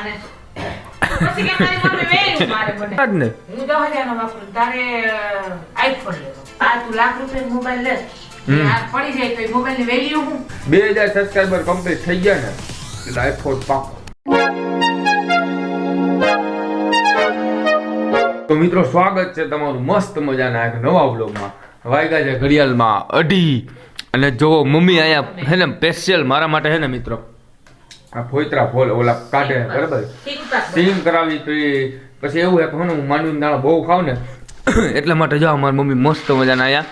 અને પછી કે મારી મમ્મી વેલ્યું મારે મને. જ ને. હું દસ હજારનો વાપરું તારે આઈફોન લેવો. આ તું લાખ રૂપિયાનો મોબાઈલ લે. પડી જાય તો એ મોબાઈલની વેલ્યુ હું બે હજાર સબસ્ક્રાઈબર કમ્પ્લીટ થઈ ગયા ને એટલે આઈફોન પાકો. તો મિત્રો સ્વાગત છે તમારું મસ્ત મજાના એક નવા વ્લોગમાં. વાગ્યા છે ઘડિયાળમાં અઢી. અને જો મમ્મી અહીંયા હે ને સ્પેશિયલ મારા માટે હે ને મિત્રો? આ ફોઈતરા ફોલ ઓલા કાઢે બરાબર? સીમ કરાવી તો એ પછી એવું હે કે હું માંડવી દાણા બહુ ખાવ ને એટલા માટે જો મારી મમ્મી મસ્ત મજાના અહીંયા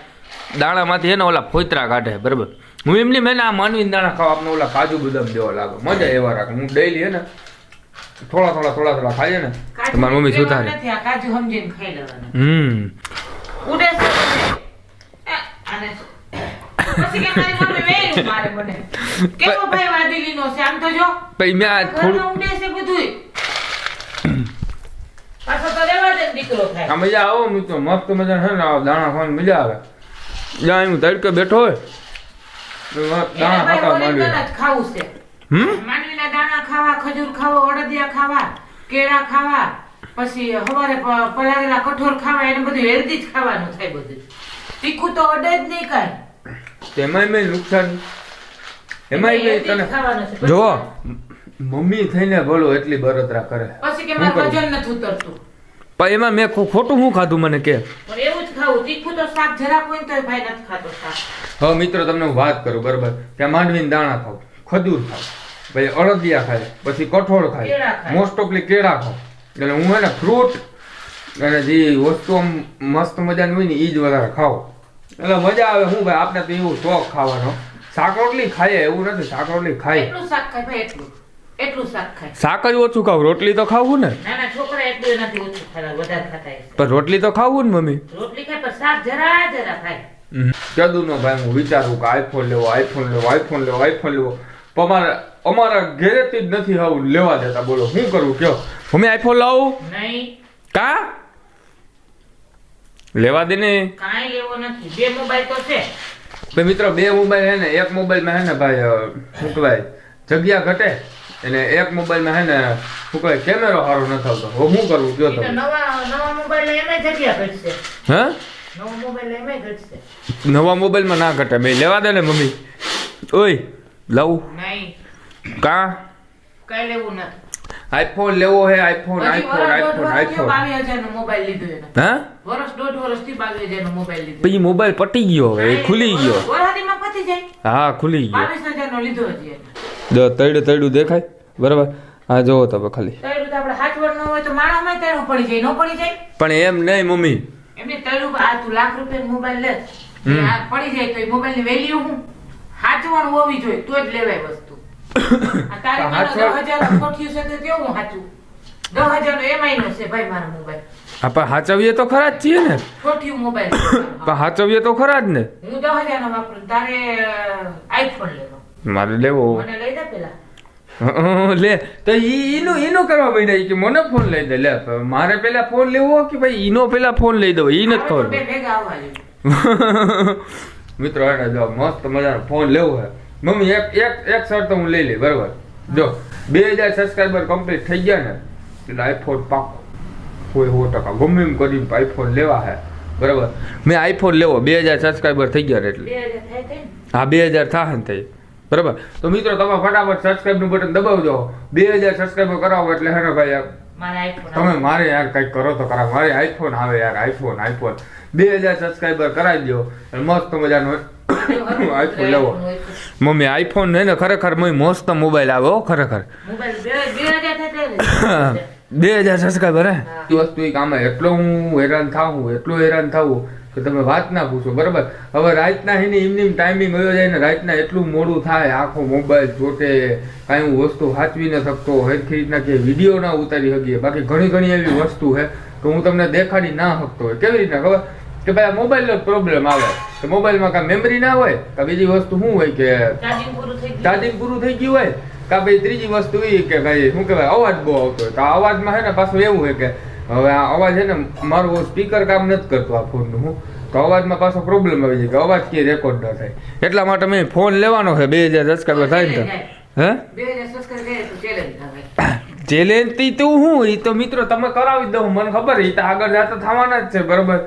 દાણામાંથી એને ઓલા ફોતરા કાઢે બરાબર? હું એમની મેં આ માંડવી દાણા ખાવ આપણે ઓલા કાજુ બદામ દેવા લાગે. મજા એવા રાખે. હું ડેલી હે ને થોડા થોડા થોડા થોડા ખાઈએ ને મારી મમ્મી સુધારે. કાજુ સમજીને ખાઈ લેવાના. હમ. ઉડે પછી કે મારી મમ્મી વેલ્યું મારે મને. કેવો ભાઈ વાદીલીનો છે આમ તો જો. પછી મેં આ થોડું ઘરમાં છે બધુંય. પાછો તો રહેવા દે દીકરો થાય. આ મજા આવો મિત્રો મસ્ત મજા છે ને આ દાણા ખાવાની મજા આવે. જ્યાં હું તડકે બેઠો હોય દાણા ખાતા ખાવું છે. હમ? માંડવીના દાણા ખાવા ખજૂર ખાવા અડદિયા ખાવા કેળા ખાવા પછી હવારે પલાળેલા કઠોળ ખાવા એને બધું હેલ્ધી જ ખાવાનું થાય બધું. તીખું તો અડે જ નહીં કાંઈ. તેમાંય મેં નુકસાન એમાંય મેં તને જો મમ્મી થઈને બોલો એટલી બળતરા કરે. પછી કે મારું વજન નથી ઉતરતું. પણ એમાં મેં ખોટું શું ખાધું મને કે? એવું જ ખાવું. તીખું તો શાક જરા કોઈ તો ભાઈ નથી ખાતો શાક. હવે મિત્રો તમને હું વાત કરું બરાબર? ત્યાં માંડવીના દાણા ખાવ ખજૂર ખાવ પછી અડદિયા ખાય પછી કઠોળ ખાય મોસ્ટ ઓફલી કેળા ખાવ. એટલે હું હે ને ફ્રૂટ અને જે વસ્તુ આમ મસ્ત મજાની હોય ને એ જ વધારે ખાવ. એટલે મજા આવે શું ભાઈ આપણે તો એવું શોખ ખાવાનો. શાક રોટલી ખાઈએ એવું નથી શાક રોટલી ખાય એટલું શાક ખાય ભાઈ એટલું. એટલું શાક ખાય. શાક જ ઓછું ખાવ રોટલી તો ખાવું ને. નાના છોકરા એટલું નથી ઓછું ખાતા વધારે ખાતા પણ રોટલી તો ખાવું ને મમ્મી. રોટલી ખાય પણ શાક જરા જરા ખાય. કદુનો ભાઈ હું વિચારું કે આઈફોન લેવો આઈફોન લેવો આઈફોન લેવો આઈફોન લેવો. પણ અમારે અમારા ઘરેથી જ નથી આવું લેવા દેતા બોલો શું કરવું કયો? મમ્મી આઈફોન લાવું. નહીં. કા? લેવા દે ને. કાઈ લેવો નથી. બે મોબાઈલ તો છે. બે મિત્રો બે મોબાઈલ હે ને એક મોબાઈલમાં હે ને ભાઈ શું કહેવાય જગ્યા ઘટે એટલે એક મોબાઈલમાં હે ને શું કહેવાય કેમેરો સારો નથી આવતો હવે શું કરવું કયો તમે. નવા નવા મોબાઈલ એમાં જગ્યા ઘટશે. હે? નવો મોબાઈલ એમાં ઘટશે. નવા મોબાઈલમાં ના ઘટે. ભાઈ લેવા દે ને મમ્મી. ઓય લઉં નહીં. કા? કાંઈ લેવું નથી. આઈફોન લેવો હે iPhone iPhone iPhone iPhone. Mobile લીધો એને. હા? વર્ષ દોઢ વર્ષથી બાવીસ હજારનો મોબાઈલ લીધો. પછી મોબાઈલ પટી ગયો હવે એ ખુલી ગયો. વરહાદીમાં પતી જાય. હા ખુલી ગયો. બાવીસ લીધો હજી જો તૈડું તૈડું દેખાય? બરાબર. હા જોવો તમે ખાલી. તૈરું તો આપણે હાચવડ ન હોય તો માણામાં તૈરું પડી જાય ન પડી જાય? પણ એમ નહીં મમ્મી. એમને તૈરું આ તું લાખ રૂપિયા મોબાઈલ લે. આ પડી જાય તો એ મોબાઈલની વેલ્યુ હું હાચવણ હોવી જોઈએ તો જ લેવાય વસ્તુ. નો હાચવીએ તો ખરા જ છીએ ને. હાચવીએ તો ખરા જ ને. હું દસ હજારનો વાપરું તારે આઈફોન લેવો. મારે લેવો. મને લઈ દે પેલા. હં, લે. તો ઈનો ઈનો કરવા માંડ્યા કે મને ફોન લઈ દે. લે મારે પેલા ફોન લેવો કે ભાઈ ઈનો પેલા ફોન લઈ દો ઈ નથી ખબર. મિત્રો એને જો મસ્ત મજાનો ફોન લેવો હે. મમ્મી એક એક એક શર્ત હું લઈ લઈ બરાબર? જો બે હજાર સબસ્ક્રાઈબર કમ્પ્લીટ થઈ ગયા ને એટલે આઈફોન પાકો. કોઈ સો ટકા. ગમે એમ કરીને આઈફોન લેવા હે બરાબર? મેં આઈફોન લેવો બે હજાર સબસ્ક્રાઈબર થઈ ગયા એટલે. હા બે હજાર થાય ને થઈ. બરાબર? તો મિત્રો તમે ફટાફટ સબસ્ક્રાઈબનું બટન દબાવજો. બે હજાર સબસ્ક્રાઈબર કરાવો એટલે હે ભાઈ યાર તમે મારે યાર કંઈક કરો તો કરાવો. મારે આઈફોન આવે યાર આઈફોન આઈફોન બે હજાર સબસ્ક્રાઈબર કરાવી દો મસ્ત મજાનો આઈફોન લેવો. મમ્મી આઈફોન ને ખરેખર મય મસ્ત મોબાઈલ આવે હો ખરેખર. બે હજાર સબસ્ક્રાઈબર હે? એ વસ્તુ એક આમાં એટલો હું હેરાન થાઉં એટલું હેરાન થાઉં કે તમે વાત ના પૂછો બરાબર? હવે રાતના એની એમની ટાઈમિંગ વયો જાય ને રાતના એટલું મોડું થાય આખો મોબાઈલ જોટે કાંઈ હું વસ્તુ સાચવી ન શકતો હરખી રીતના કે વીડિયો ના ઉતારી શકીએ. બાકી ઘણી ઘણી એવી વસ્તુ છે કે હું તમને દેખાડી ના શકતો હોય. કેવી રીતના ખબર? કે ભાઈ આ મોબાઈલનો જ પ્રોબ્લેમ આવે. કે મોબાઈલમાં કાંઈ મેમરી ના હોય કે બીજી વસ્તુ શું હોય કે ચાર્જિંગ પૂરું થઈ ગયું. હોય કા ભાઈ ત્રીજી વસ્તુ એ કે ભાઈ શું કહેવાય અવાજ બહુ આવતો હોય. તો આ અવાજમાં છે ને પાછું એવું હોય કે હવે આ અવાજ છે ને મારું સ્પીકર કામ નથી કરતું આ ફોનનું હું. તો અવાજમાં પાછો પ્રોબ્લેમ આવી જાય કે અવાજ કે રેકોર્ડ ન થાય. એટલા માટે મેં ફોન લેવાનો છે બે હજાર સબસ્ક્રાઈબર થાય ને હે? બે હજાર સબસ્ક્રાઈબર ચેલેન્જ ચેલેન્જ તું હું એ તો મિત્રો તમે કરાવી દઉં મને ખબર એ તો આગળ જતા થવાના જ છે બરોબર?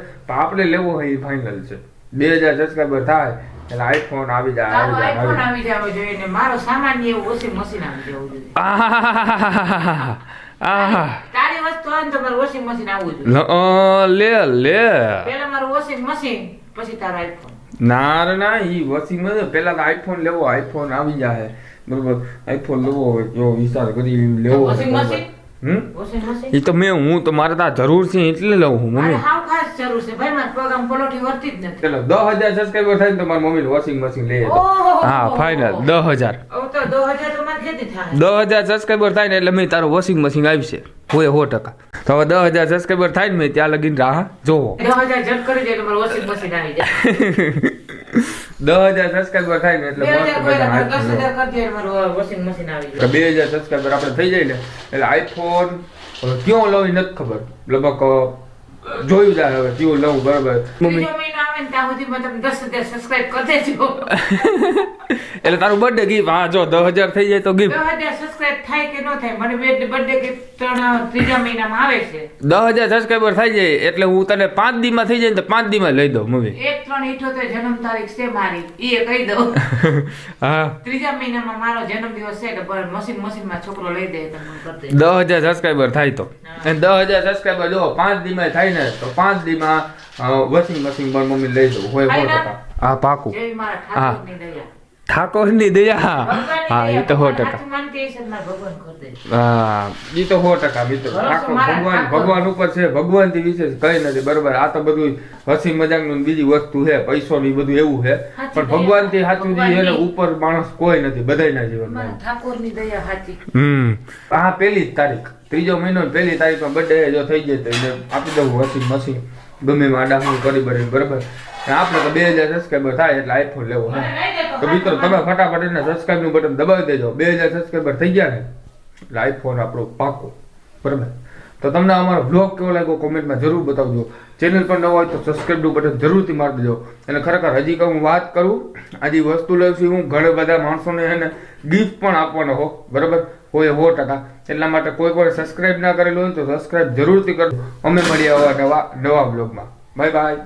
આપણે લેવો હોય એ ફાઇનલ છે. બે હજાર સબસ્ક્રાઈબર થાય એટલે આઈફોન આવી જાય આવી જાય, આવી આવી જવો જોઈએ ને મારો સામાન એવું વોશિંગ મશીન આવી જવું જોઈએ. આહા. તારી વસ્તુ આવે તો મારું વોશિંગ મશીન આવવું જોઈએ. લે લે પેલા મારું વોશિંગ મશીન પછી તારો આઈફોન ના ના ઈ વોશિંગ મશીન પેલા તો આઈફોન લેવો આઈફોન આવી જાય. બરોબર આઈફોન લેવો હોય જો વિચાર કરી લેવો હોય, ઈ તો મેં હું તો મારે ત્યાં જરૂર છે એટલે લઉં હું મમ્મી જરૂર છે ભાઈ મારા પગ આમ વર્તી જ નથી ચલો દસ હજાર સબસ્ક્રાઈબર થાય ને તો મારી મમ્મી વોશિંગ મશીન લઈ. હા ફાઇનલ દસ હજાર દસ હજાર સબસ્ક્રાઈબર થાય ને એટલે મેં તારું વોશિંગ મશીન આવશે હોય સો ટકા તો હવે દસ હજાર સબસ્ક્રાઈબર થાય ને મેં ત્યાં લગીને રાહ જોવો દસ હજાર જટ કરી દે એટલે વોશિંગ મશીન આવી જાય દસ હજાર સબસ્ક્રાઈબર થાય ને એટલે બે હજાર સબસ્ક્રાઈબર આપણે થઈ જાય ને. એટલે આઈફોન ક્યાં એ નથી ખબર. લગભગ જોયું જાય હવે જીવો લઉં બરાબર. મમ્મી. ત્રીજો મહિનો આવે ને ત્યાં સુધીમાં તમે દસ હજાર સબસ્ક્રાઇબ કરી દેજો. એટલે તારું બર્થડે ગીફ હા જો દસ હજાર થઈ જાય તો ગીફ થાય કે ન થાય મને બર્થડે કે ત્રણ ત્રીજા મહિનામાં આવે છે. દસ હજાર સબસ્ક્રાઈબર થઈ જાય એટલે હું તને પાંચ દીમાં થઈ જાય તો પાંચ દીમાં લઈ દઉં મમ્મી. એક ત્રણ ઇઠોતેર જન્મ તારીખ છે મારી એ કહી દઉં. હા. ત્રીજા મહિનામાં મારો જન્મ દિવસ છે એટલે બરાબર મશીનમાં છોકરો લઈ દે દે. દસ હજાર સબસ્ક્રાઈબર થાય તો. દસ હજાર સબસ્ક્રાઈબર જો પાંચ દીમાં થાય ને તો પાંચ દીમાં વોશિંગ મશીન પણ મમ્મી લઈ જવું હોય હોય ટકા. હા પાકું. હા મારા ઠાકોરની દયા? ઠાકોરની દયા? ભગવાનની હા એ તો સો ટકા. સાચું માનતી હશે તો મારા ભગવાન કરી દે હા. એ તો સો ટકા મિત્રો ઠાકોર ભગવાન ભગવાન ઉપર છે ભગવાનથી વિશેષ કઈ નથી બરોબર. આ તો બધું હસી મજાકનું બીજી વસ્તુ છે પૈસો ની બધું એવું છે. પણ ભગવાનથી. સાચું જે છે ઉપર માણસ કોઈ નથી બધાના જીવનમાં. ઠાકોરની દયા સાચી હમ. આ પેલી જ તારીખ. ત્રીજો મહિનો પહેલી તારીખમાં બર્થડે જો થઈ જાય તો આપી દઉં વસી મશીન. ગમે એમાં હું કરી બરી બરાબર. આપણે તો બે હજાર સબસ્ક્રાઈબર થાય એટલે આઈફોન લેવો તો તો મિત્રો તમે ફટાફટ એને સબસ્ક્રાઈબનું બટન દબાવી દેજો. બે હજાર સબસ્ક્રાઈબર થઈ ગયા ને. એટલે આઈફોન આપણો પાકો. બરાબર? તો તમને અમારો બ્લોગ કેવો લાગ્યો કોમેન્ટમાં જરૂર બતાવજો. ચેનલ પર નવો હોય તો સબસ્ક્રાઈબનું બટન જરૂરથી મારી દેજો. અને ખરેખર હજી કહું, હું વાત કરું, આજે વસ્તુ લઉં છું હું, ઘણા બધા માણસોને એને ગિફ્ટ પણ આપવાનો હો, બરાબર? હોય સો ટકા. એટલા માટે કોઈ પણ સબસ્ક્રાઈબ ના કરેલું હોય તો સબસ્ક્રાઇબ જરૂરથી કરજો. અમે મળીએ આવા નવા નવા બ્લોગમાં બાય બાય